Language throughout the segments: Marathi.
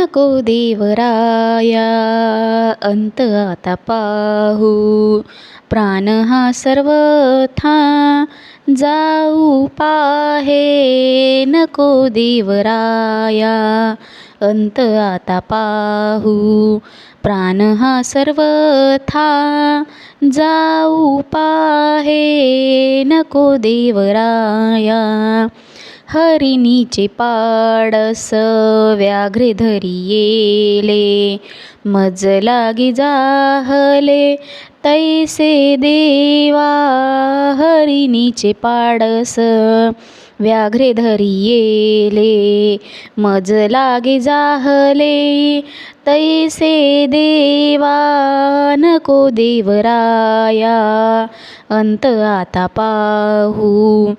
नको देवराया. अंत आता पाहू. प्राण हा सर्वथा जाऊ पाहे. नको देवराया. अंत आता पाहू. प्राण हा सर्वथा जाऊ पाहे. नको देवराया. हरिणीचे पाडस व्याघ्रे धरी येले मज लागी जाहले तैसे देवा हरिणीचे पाडस व्याघ्रे धरी येले मज लागे जाहले तैसे देवा नको देवराया अंत आता पाहू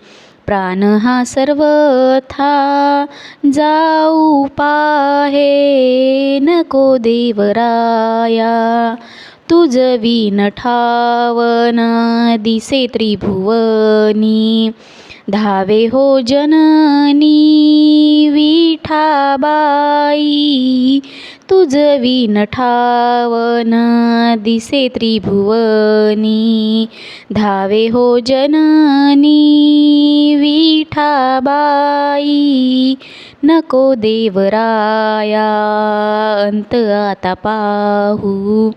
प्राण हा सर्वथा जाऊ पाहे नको देवराया. तुझ विन ठावन दिसे त्रिभुवनी धावे हो जननी विठाबाई तुझ विन ठावन दिसे त्रिभुवनी धावे हो जननी विठाबाई नको देवराया अंत आता पाहू.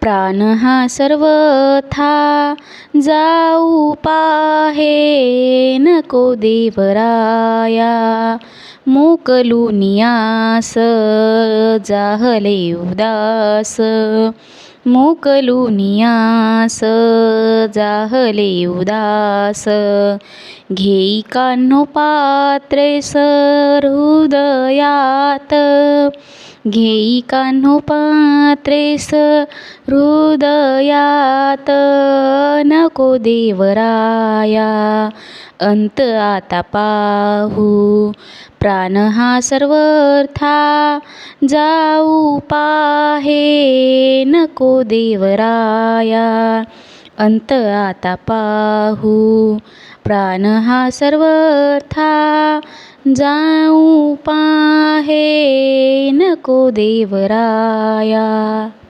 प्राण हा सर्वथा जाऊ पाहे नको देवराया. मोकलुनियास जाहले उदास. मोकलुनियास जाहले उदास. घेई कान्हो पात्रे हृदयात. घेई कान्हो पात्रेस हृदयात. नको देवराया अंत आता पाहू. प्राण हा सर्वथा जाऊ पाहे नको देवराया अंत आता पाहू. प्राण हा सर्वथा जाऊ पाहे नको देवराया